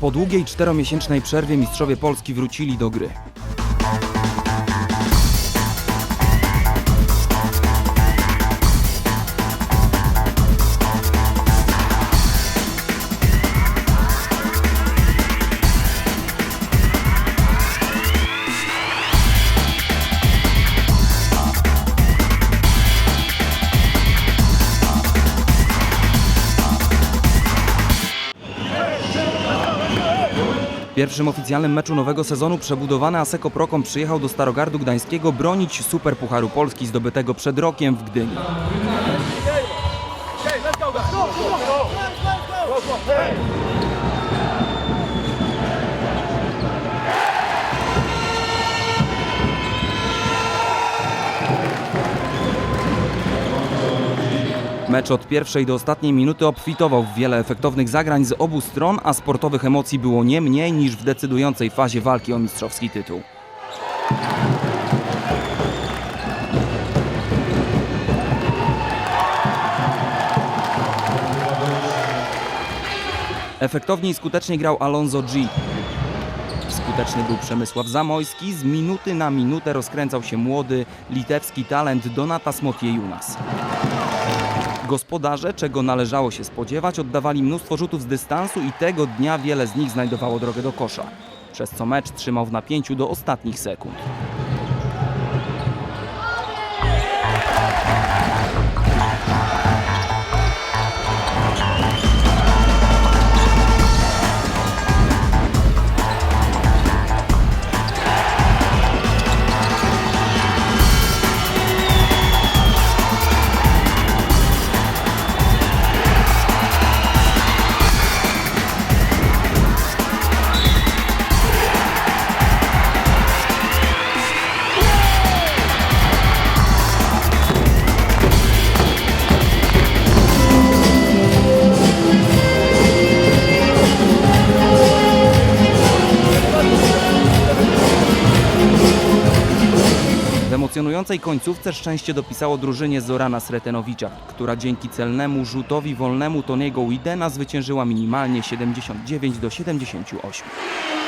Po długiej czteromiesięcznej przerwie mistrzowie Polski wrócili do gry. W pierwszym oficjalnym meczu nowego sezonu przebudowany Aseko Prokom przyjechał do Starogardu Gdańskiego bronić Superpucharu Polski zdobytego przed rokiem w Gdyni. Mecz od pierwszej do ostatniej minuty obfitował w wiele efektownych zagrań z obu stron, a sportowych emocji było nie mniej niż w decydującej fazie walki o mistrzowski tytuł. Efektownie i skutecznie grał Alonso G. Skuteczny był Przemysław Zamojski, z minuty na minutę rozkręcał się młody litewski talent Donatas Motiejunas. Gospodarze, czego należało się spodziewać, oddawali mnóstwo rzutów z dystansu i tego dnia wiele z nich znajdowało drogę do kosza, przez co mecz trzymał w napięciu do ostatnich sekund. Emocjonującej końcówce szczęście dopisało drużynie Zorana Sretenowicza, która dzięki celnemu rzutowi wolnemu Toniego Widena zwyciężyła minimalnie 79 do 78.